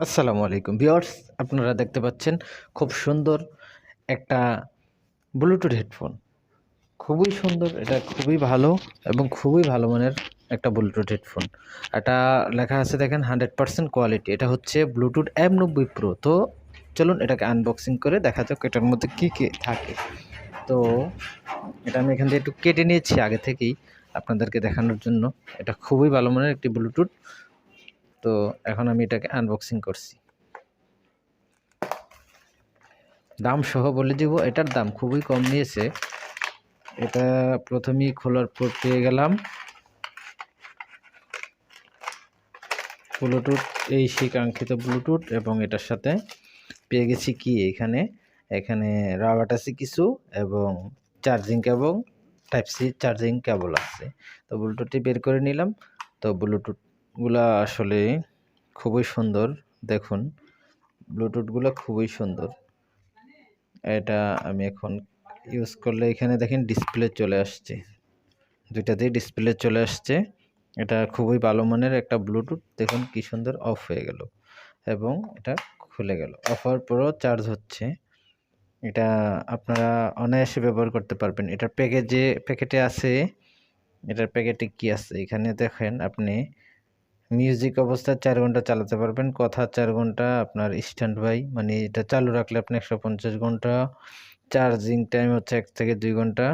আসসালামু আলাইকুম। ভিউয়ার্স, আপনারা দেখতে পাচ্ছেন খুব সুন্দর একটা ব্লুটুথ হেডফোন খুবই সুন্দর, এটা খুবই ভালো এবং খুবই ভালো মানের একটা ব্লুটুথ হেডফোন এটা লেখা আছে দেখেন হান্ড্রেড পার্সেন্ট কোয়ালিটি এটা হচ্ছে ব্লুটুথ এম নব্বই প্রো তো চলুন এটাকে আনবক্সিং করে দেখা যাক এটার মধ্যে কী কী থাকে। তো এটা আমি এখান থেকে একটু কেটে নিয়েছি আগে থেকেই আপনাদেরকে দেখানোর জন্য। এটা খুবই ভালো মানের একটি ব্লুটুথ তো এখন আমি এটাকে আনবক্সিং করছি। দাম সহ বলে দিব, এটার দাম খুবই কম নিয়েছে। এটা প্রথমেই খোলার পর পেয়ে গেলাম। ব্লুটুথ, এই সেই কাঙ্ক্ষিত ব্লুটুথ, এবং এটার সাথে পেয়ে গেছি কি এখানে? এখানে রাবার আছে কিছু, এবং চার্জিং এবং টাইপ সি চার্জিং কেবল আছে। তো ব্লুটুথটি বের করে নিলাম। তো ব্লুটুথগুলা আসলে খুবই সুন্দর, দেখুন। ব্লুটুথগুলো খুবই সুন্দর। এটা আমি এখন ইউজ করলে এখানে দেখেন ডিসপ্লে চলে আসছে। দুইটাতেই ডিসপ্লে চলে আসছে। এটা খুবই ভালো মানের একটা ব্লুটুথ দেখুন কি সুন্দর অফ হয়ে গেল এবং এটা খুলে গেল। অফ হওয়ার পরও চার্জ হচ্ছে। এটা আপনারা অনায়াসে ব্যবহার করতে পারবেন। এটার প্যাকেজে প্যাকেটে আছে। এটার প্যাকেটে কি আছে? এখানে দেখেন আপনি মিউজিক অবস্থায় চার ঘণ্টা চালাতে পারবেন। কথা চার ঘণ্টা, আপনার স্ট্যান্ড বাই মানে এটা চালু রাখলে আপনি একশো পঞ্চাশ ঘণ্টা। চার্জিং টাইম হচ্ছে এক থেকে দুই ঘণ্টা।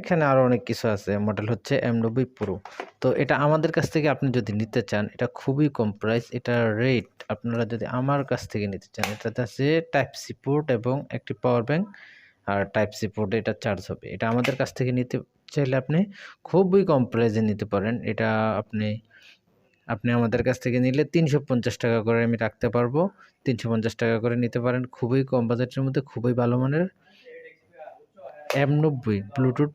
এখানে আরও অনেক কিছু আছে। মডেল হচ্ছে এম নব্বই প্রো তো এটা আমাদের কাছ থেকে আপনি যদি নিতে চান, এটা খুবই কম প্রাইস এটা রেট আপনারা যদি আমার কাছ থেকে নিতে চান, এটাতে আছে টাইপ সি পোর্ট এবং একটি পাওয়ার ব্যাঙ্ক আর টাইপ সি পোর্টে এটা চার্জ হবে। এটা আমাদের কাছ থেকে নিতে চাইলে আপনি খুবই কম প্রাইজে নিতে পারেন। এটা আপনি আপনি আমাদের কাছ থেকে নিলে তিনশো পঞ্চাশ টাকা করে আমি রাখতে পারব। তিনশো পঞ্চাশ টাকা করে নিতে পারেন। খুবই কম বাজেটের মধ্যে, খুবই ভালো মানের এম নব্বই ব্লুটুথ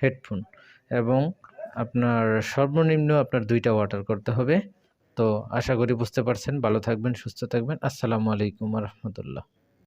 হেডফোন এবং আপনার সর্বনিম্ন আপনার দুইটা অর্ডার করতে হবে। তো আশা করি বুঝতে পারছেন। ভালো থাকবেন, সুস্থ থাকবেন। আসসালামু আলাইকুম রহমতুল্লাহ।